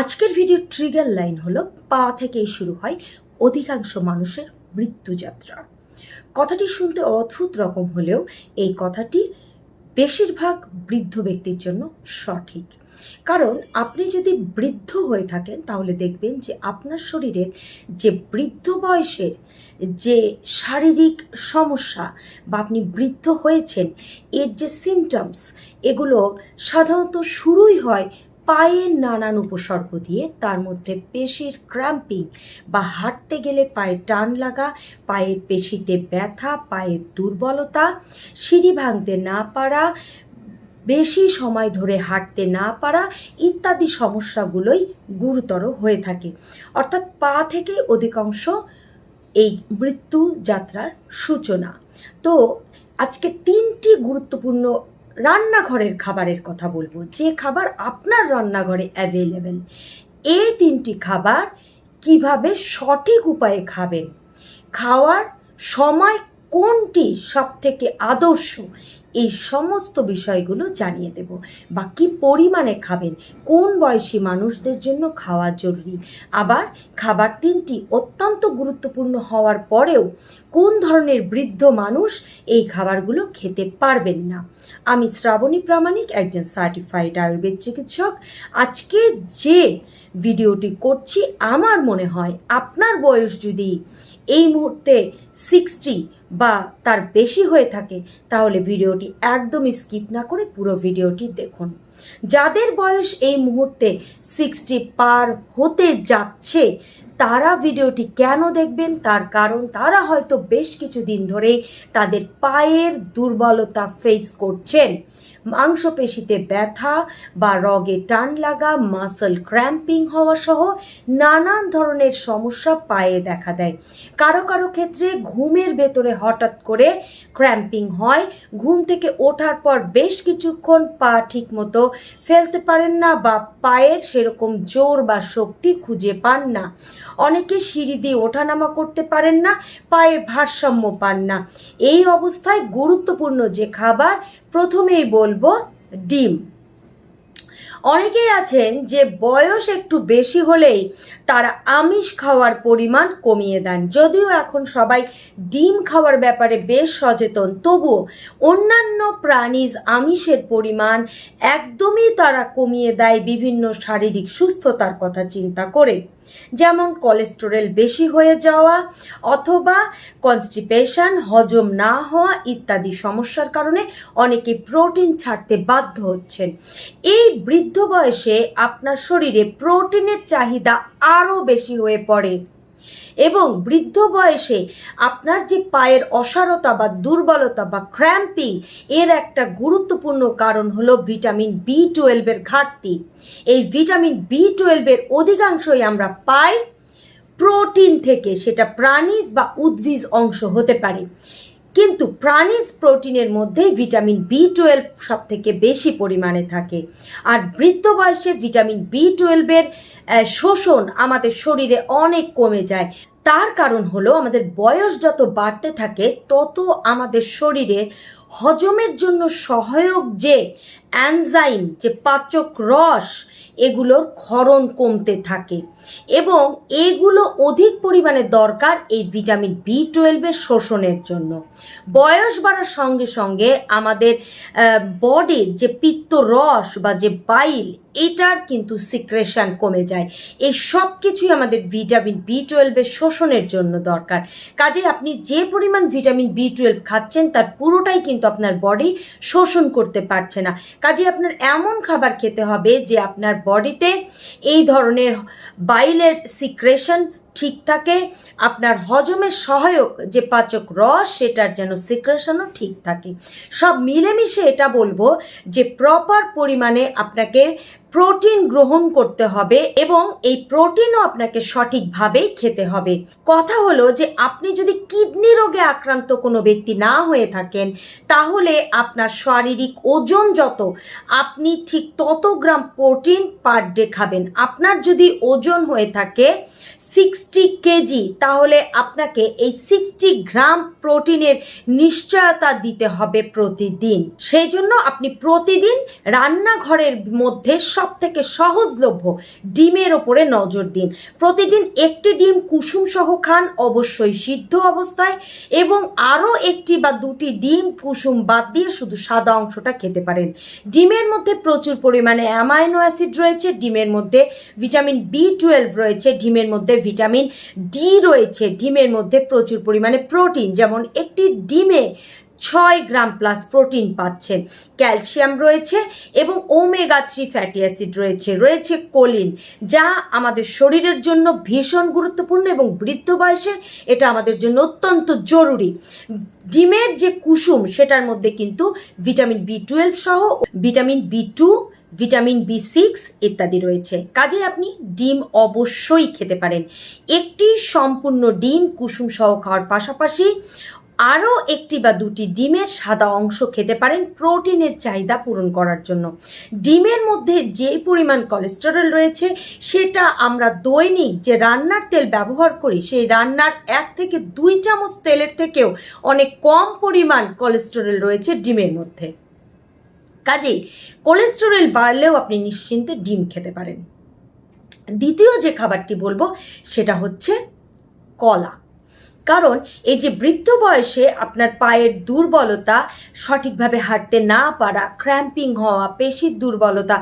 আজকের video trigger line হলো, পা থেকেই শুরু হয় অধিকাংশ মানুষের মৃত্যুযাত্রা। কথাটি শুনতে অদ্ভুত রকম হলেও এই কথাটি বেশিরভাগ বৃদ্ধ ব্যক্তির জন্য সঠিক। কারণ আপনি যদি বৃদ্ধ হয়ে থাকেন, তাহলে দেখবেন যে আপনার শরীরের যে বৃদ্ধ বয়সের যে শারীরিক সমস্যা বা আপনি বৃদ্ধ হয়েছেন, এর যে সিমটমস এগুলো সাধারণত শুরুই হয় পায়ের নানান উপসর্গ দিয়ে তার মধ্যে পেশির ক্র্যাম্পিং বা হাঁটতে গেলে পায়ে টান লাগা, পায়ের পেশিতে ব্যথা, পায়ের দুর্বলতা, সিঁড়ি ভাঙতে না পারা, বেশি সময় ধরে হাঁটতে না পারা ইত্যাদি সমস্যাগুলোই গুরুতর হয়ে থাকে। অর্থাৎ পা থেকে অধিকাংশ এই মৃত্যু যাত্রার সূচনা। তো আজকে তিনটি গুরুত্বপূর্ণ রান্নাঘরের খাবারের কথা বলব। যে খাবার আপনার রান্নাঘরে অ্যাভেলেবেল এই তিনটি খাবার কীভাবে সঠিক উপায়ে খাবেন, খাওয়ার সময় কোনটি সব থেকে আদর্শ? এই সমস্ত বিষয়গুলো জানিয়ে দেব। বা কী পরিমাণে খাবেন? কোন বয়সী মানুষদের জন্য খাওয়া জরুরি? আবার খাবার তিনটি অত্যন্ত গুরুত্বপূর্ণ হওয়ার পরেও কোন ধরনের বৃদ্ধ মানুষ এই খাবারগুলো খেতে পারবেন না? আমি শ্রাবণী প্রামাণিক, একজন সার্টিফাইড আয়ুর্বেদ চিকিৎসক। আজকে যে ভিডিওটি করছি, আমার মনে হয় আপনার বয়স যদি এই মুহূর্তে সিক্সটি বা তার বেশি হয়ে থাকে, তাহলে ভিডিওটি একদমই স্কিপ না করে পুরো ভিডিওটি দেখুন। যাদের বয়স এই মুহূর্তে সিক্সটি পার হতে যাচ্ছে, তারা ভিডিওটি কেন দেখবেন? তার কারণ তারা হয়তো বেশ কিছুদিন ধরে তাদের পায়ের দুর্বলতা ফেস করছেন। মাংসপেশিতে ব্যথা বা রগে টান লাগা মাসল ক্র্যাম্পিং হওয়া সহ নানান ধরনের সমস্যা পায়ে দেখা দেয়। কারও কারও ক্ষেত্রে ঘুমের ভেতরে হঠাৎ করে ক্র্যাম্পিং হয়। ঘুম থেকে ওঠার পর বেশ কিছুক্ষণ পা ঠিক মতো ফেলতে পারেন না বা পায়ের সেরকম জোর বা শক্তি খুঁজে পান না। অনেকে সিঁড়ি দিয়ে ওঠানামা করতে পারেন না, পায়ের ভারসাম্য পান না। এই অবস্থায় গুরুত্বপূর্ণ যে খাবার প্রথমেই বলব ডিম। অনেকেই আছেন যে বয়স একটু বেশি হলেই তারা আমিষ খাওয়ার পরিমাণ কমিয়ে দেন। যদিও এখন সবাই ডিম খাওয়ার ব্যাপারে বেশ সচেতন, তবুও অন্যান্য প্রাণীজ আমিষের পরিমাণ একদমই তারা কমিয়ে দেয় বিভিন্ন শারীরিক সুস্থতার কথা চিন্তা করে। যেমন কোলেস্টেরল বেশি হয়ে যাওয়া অথবা কনস্টিপেশন হজম না হওয়া ইত্যাদি সমস্যার কারণে অনেকে প্রোটিন ছাড়তে বাধ্য হচ্ছেন। এই বৃদ্ধ বয়সে আপনার শরীরে প্রোটিনের চাহিদা আরও বেশি হয়ে পড়ে। এবং বৃদ্ধ বয়সে আপনার যে পায়ের অসারতা বা দুর্বলতা বা ক্র্যাম্পিং এর একটা গুরুত্বপূর্ণ কারণ হলো ভিটামিন বি টুয়েলভের ঘাটতি। এই ভিটামিন বি টুয়েলভের অধিকাংশই আমরা পাই প্রোটিন থেকে, সেটা প্রাণীজ বা উদ্ভিজ অংশ হতে পারে। কিন্তু প্রাণীজ প্রোটিনের মধ্যে ভিটামিন বি টুয়েলভ সব থেকে বেশি পরিমাণে থাকে। আর বৃদ্ধ বয়সে ভিটামিন বি টুয়েলভের শোষণ আমাদের শরীরে অনেক কমে যায়। তার কারণ হলো আমাদের বয়স যত বাড়তে থাকে, তত আমাদের শরীরে হজমের জন্য সহায়ক যে অ্যানজাইম, যে পাচক রস, এগুলোর ক্ষরণ কমতে থাকে। এবং এগুলো অধিক পরিমাণে দরকার এই ভিটামিন বি টুয়েলভের শোষণের জন্য। বয়স বাড়ার সঙ্গে সঙ্গে আমাদের বডির যে পিত্ত রস বা যে বাইল, এটার কিন্তু সিক্রেশন কমে যায়। এই সব কিছুই আমাদের ভিটামিন বি টুয়েলভের শোষণের জন্য দরকার। কাজে আপনি যে পরিমাণ ভিটামিন বি টুয়েলভ খাচ্ছেন, তার পুরোটাই কিন্তু আপনার বডি শোষণ করতে পারছে না। কাজে আপনার এমন খাবার খেতে হবে যে আপনার বডিতে এই ধরনের বাইলের সিক্রেশন ঠিক থাকে, আপনার হজমের সহায়ক যে পাচক রস, সেটার যেন সিক্রেশনও ঠিক থাকে। সব মিলেমিশে এটা বলব যে প্রপার পরিমাণে আপনাকে প্রোটিন গ্রহণ করতে হবে এবং এই প্রোটিনও আপনাকে সঠিকভাবে খেতে হবে। কথা হলো যে আপনি যদি কিডনি রোগে আক্রান্ত কোনো ব্যক্তি না হয়ে থাকেন, তাহলে আপনার শারীরিক ওজন যত, আপনি ঠিক তত গ্রাম প্রোটিন পার ডে খাবেন। আপনার যদি ওজন হয়ে থাকে সিক্সটি কেজি, তাহলে আপনাকে এই সিক্সটি গ্রাম প্রোটিনের নিশ্চয়তা দিতে হবে প্রতিদিন। সেই জন্য আপনি প্রতিদিন রান্নাঘরের মধ্যে সব থেকে সহজলভ্য ডিমের ওপরে নজর দিন। প্রতিদিন একটি ডিম কুসুম সহ খান, অবশ্যই সিদ্ধ অবস্থায়, এবং আরও একটি বা দুটি ডিম কুসুম বাদ দিয়ে শুধু সাদা অংশটা খেতে পারেন। ডিমের মধ্যে প্রচুর পরিমাণে অ্যামাইনো অ্যাসিড রয়েছে, ডিমের মধ্যে ভিটামিন বি টুয়েলভ রয়েছে, ডিমের মধ্যে ভিটামিন ডি রয়েছে, ডিমের মধ্যে প্রচুর পরিমাণে প্রোটিন, যেমন একটি ডিমে ছয় গ্রাম প্লাস প্রোটিন পাচ্ছেন। ক্যালসিয়াম রয়েছে এবং ওমেগা থ্রি ফ্যাটি অ্যাসিড রয়েছে। রয়েছে কোলিন যা আমাদের শরীরের জন্য ভীষণ গুরুত্বপূর্ণ এবং বৃদ্ধ বয়সে এটা আমাদের জন্য অত্যন্ত জরুরি। ডিমের যে কুসুম, সেটার মধ্যে কিন্তু ভিটামিন বি টুয়েলভ সহ vitamin B two vitamin B six ইত্যাদি রয়েছে। কাজে আপনি ডিম অবশ্যই খেতে পারেন। একটি সম্পূর্ণ ডিম কুসুম সহ খাওয়ার পাশাপাশি আরও একটি বা দুটি ডিমের সাদা অংশ খেতে পারেন প্রোটিনের চাহিদা পূরণ করার জন্য। ডিমের মধ্যে যে পরিমাণ কোলেস্টেরল রয়েছে, সেটা আমরা দৈনিক যে রান্নার তেল ব্যবহার করি, সেই রান্নার এক থেকে দুই চামচ তেলের থেকেও অনেক কম পরিমাণ কোলেস্টেরল রয়েছে ডিমের মধ্যে। কাজেই কোলেস্টেরল বাড়লেও আপনি নিশ্চিন্তে ডিম খেতে পারেন। দ্বিতীয় যে খাবারটি বলব, সেটা হচ্ছে কলা। কারণ এই যে বৃদ্ধ বয়সে আপনার পায়ের দুর্বলতা সঠিকভাবে হাঁটতে না পারা ক্র্যাম্পিং হওয়া, পেশির দুর্বলতা,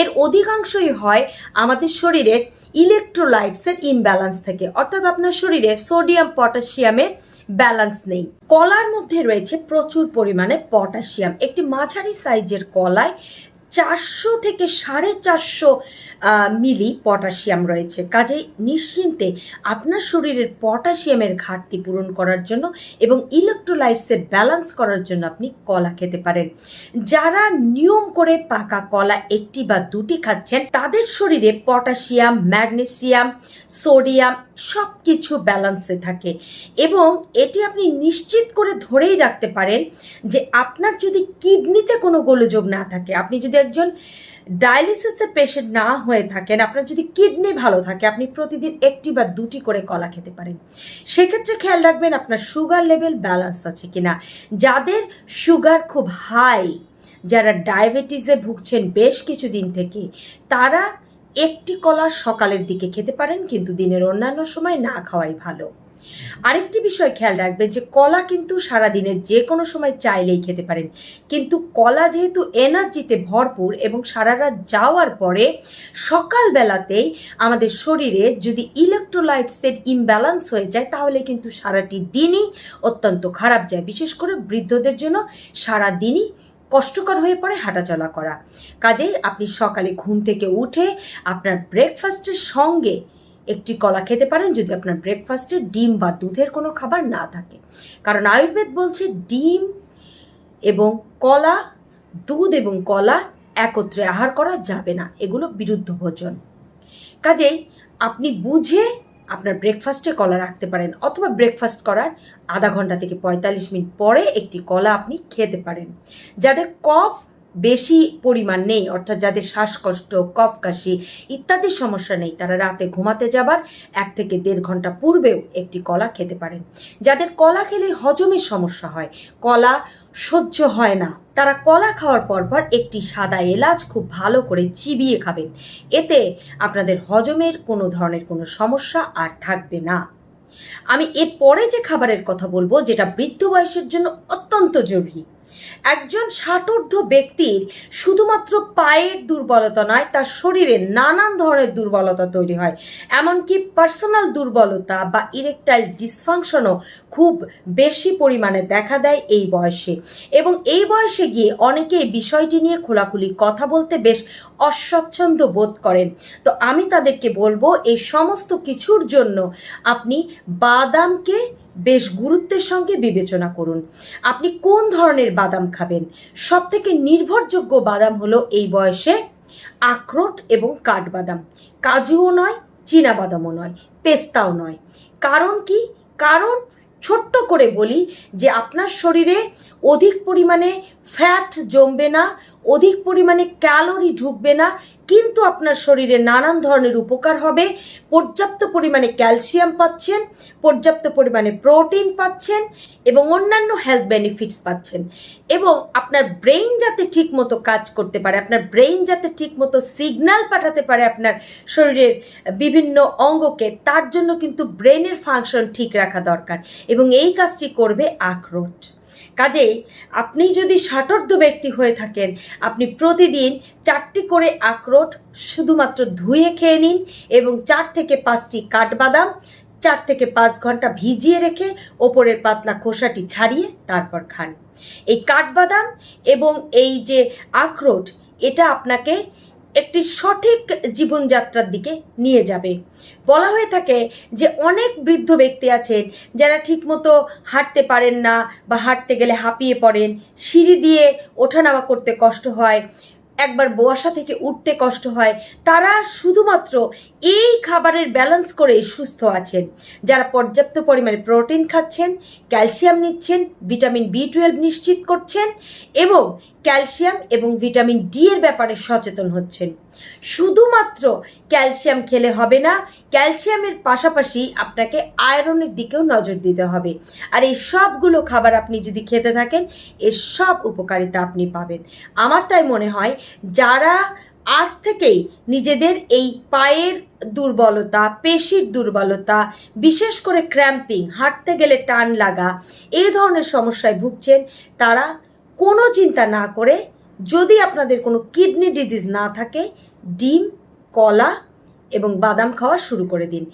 এর অধিকাংশই হয় আমাদের শরীরে ইলেকট্রোলাইটসের ইমব্যালেন্স থেকে। অর্থাৎ আপনার শরীরে সোডিয়াম পটাশিয়ামের ব্যালেন্স নেই। কলার মধ্যে রয়েছে প্রচুর পরিমাণে পটাশিয়াম একটি মাঝারি সাইজের কলায় চারশো থেকে সাড়ে চারশো মিলি পটাশিয়াম রয়েছে। কাজেই নিশ্চিন্তে আপনার শরীরের পটাশিয়ামের ঘাটতি পূরণ করার জন্য এবং ইলেকট্রোলাইটসের ব্যালেন্স করার জন্য আপনি কলা খেতে পারেন। যারা নিয়ম করে পাকা কলা একটি বা দুটি খাচ্ছেন, তাদের শরীরে পটাশিয়াম, ম্যাগনেসিয়াম, সোডিয়াম সব কিছু ব্যালেন্সে থাকে। এবং এটি আপনি নিশ্চিত করে ধরেই রাখতে পারেন যে আপনার যদি কিডনিতে কোনো গোলযোগ না থাকে, আপনি যদি একজন ডায়ালিসিসের পেশেন্ট না হয়ে থাকেন, আপনার যদি কিডনি ভালো থাকে, আপনি প্রতিদিন একটি বা দুটি করে কলা খেতে পারেন। সেক্ষেত্রে খেয়াল রাখবেন আপনার সুগার লেভেল ব্যালেন্স আছে কিনা। যাদের সুগার খুব হাই যারা ডায়াবেটিসে ভুগছেন বেশ কিছুদিন থেকে, তারা একটি কলা সকালের দিকে খেতে পারেন, কিন্তু দিনের অন্যান্য সময় না খাওয়াই ভালো। আরেকটি বিষয় খেয়াল রাখবে যে, কলা কিন্তু সারা দিনের যে কোনো সময় চাইলেই খেতে পারেন। কিন্তু কলা যেহেতু এনার্জিতে ভরপুর এবং সারা রাত যাওয়ার পরে সকালবেলাতেই আমাদের শরীরে যদি ইলেকট্রোলাইটসের ইমব্যালেন্স হয়ে যায়, তাহলে কিন্তু সারাটি দিনই অত্যন্ত খারাপ যায়। বিশেষ করে বৃদ্ধদের জন্য সারা দিনই কষ্টকর হয়ে পড়ে হাঁটাচলা করা। কাজেই আপনি সকালে ঘুম থেকে উঠে আপনার ব্রেকফাস্টের সঙ্গে একটি কলা খেতে পারেন যদি আপনার ব্রেকফাস্টে ডিম বা দুধের কোনো খাবার না থাকে। কারণ আয়ুর্বেদ বলছে ডিম এবং কলা, দুধ এবং কলা একত্রে আহার করা যাবে না। এগুলো বিরুদ্ধ ভোজন কাজেই আপনি বুঝে আপনার ব্রেকফাস্টে কলা রাখতে পারেন অথবা ব্রেকফাস্ট করার আধা ঘণ্টা থেকে পঁয়তাল্লিশ মিনিট পরে একটি কলা আপনি খেতে পারেন। যাদের কফ বেশি পরিমাণ নেই, অর্থাৎ যাদের শ্বাসকষ্ট, কফ কাশি ইত্যাদি সমস্যা নেই, তারা রাতে ঘুমাতে যাবার এক থেকে দেড় ঘণ্টা পূর্বেও একটি কলা খেতে পারেন। যাদের কলা খেলে হজমের সমস্যা হয়, কলা সহ্য হয় না, তারা কলা খাওয়ার পরপর একটি সাদা এলাচ খুব ভালো করে চিবিয়ে খাবেন। এতে আপনাদের হজমের কোনো ধরনের কোনো সমস্যা আর থাকবে না। আমি এর পরে যে খাবারের কথা বলব, যেটা বৃদ্ধ বয়সের জন্য অত্যন্ত জরুরি একজন ষাটোর্ধ ব্যক্তির শুধুমাত্র পায়ের দুর্বলতা নয়, তার শরীরে নানান ধরনের দুর্বলতা তৈরি হয়। এমনকি পার্সোনাল দুর্বলতা বা ইরেকটাইল ডিসফাংশনও খুব বেশি পরিমাণে দেখা দেয় এই বয়সে। এবং এই বয়সে গিয়ে অনেকেই বিষয়টি নিয়ে খোলাখুলি কথা বলতে বেশ অস্বচ্ছন্দ বোধ করেন। তো আমি তাদেরকে বলব, এই সমস্ত কিছুর জন্য আপনি বাদামকে বেশ গুরুত্বের সঙ্গে বিবেচনা করুন। আপনি কোন ধরনের বাদাম খাবেন? সব থেকে নির্ভরযোগ্য বাদাম হলো এই বয়সে আখরোট এবং কাঠবাদাম। কাজুও নয় বাদামও নয়, পেস্তাও নয়। কারণ কি? কারণ ছোট্ট করে বলি যে আপনার শরীরে অধিক পরিমাণে ফ্যাট জমবে না অধিক পরিমাণে ক্যালোরি ঢুকবে না, কিন্তু আপনার শরীরে নানান ধরনের উপকার হবে। পর্যাপ্ত পরিমাণে ক্যালসিয়াম পাচ্ছেন, পর্যাপ্ত পরিমাণে প্রোটিন পাচ্ছেন এবং অন্যান্য হেলথ বেনিফিটস পাচ্ছেন। এবং আপনার ব্রেইন যাতে ঠিক মতো কাজ করতে পারে, আপনার ব্রেইন যাতে ঠিক মতো সিগন্যাল পাঠাতে পারে আপনার শরীরের বিভিন্ন অঙ্গকে, তার জন্য কিন্তু ব্রেনের ফাংশন ঠিক রাখা দরকার। এবং এই কাজটি করবে আখরোট। কাজেই আপনি যদি ষাটর্ধ ব্যক্তি হয়ে থাকেন, আপনি প্রতিদিন চারটি করে আখরোট শুধুমাত্র ধুয়ে খেয়ে নিন এবং চার থেকে পাঁচটি কাঠবাদাম, চার থেকে পাঁচ ঘণ্টা ভিজিয়ে রেখে ওপরের পাতলা খোসাটি ছাড়িয়ে তারপর খান। এই কাঠবাদাম এবং এই যে আখরোট, এটা আপনাকে একটি সঠিক জীবনযাত্রার দিকে নিয়ে যাবে। বলা হয়ে থাকে যে অনেক বৃদ্ধ ব্যক্তি আছেন যারা ঠিকমতো হাঁটতে পারেন না বা হাঁটতে গেলে হাঁপিয়ে পড়েন, সিঁড়ি দিয়ে ওঠানামা করতে কষ্ট হয়, একবার বসা থেকে উঠতে কষ্ট হয়, তারা শুধুমাত্র এই খাবারের ব্যালেন্স করে সুস্থ আছেন। যারা পর্যাপ্ত পরিমাণে প্রোটিন খাচ্ছেন ক্যালসিয়াম নিচ্ছেন ভিটামিন বি টুয়েলভ নিশ্চিত করছেন এবং ক্যালসিয়াম এবং ভিটামিন ডি এর ব্যাপারে সচেতন হচ্ছেন। শুধুমাত্র ক্যালসিয়াম খেলে হবে না, ক্যালসিয়ামের পাশাপাশি আপনাকে আয়রনের দিকেও নজর দিতে হবে। আর এই সবগুলো খাবার আপনি যদি খেতে থাকেন, এর সব উপকারিতা আপনি পাবেন। আমার তাই মনে হয়, যারা আজ থেকেই নিজেদের এই পায়ের দুর্বলতা, পেশির দুর্বলতা, বিশেষ করে ক্র্যাম্পিং, হাঁটতে গেলে টান লাগা, এই ধরনের সমস্যায় ভুগছেন, তারা কোনো চিন্তা না করে যদি আপনাদের কোনো কিডনি ডিজিজ না থাকে, ডিম, কলা এবং বাদাম খাওয়া শুরু করে দিন।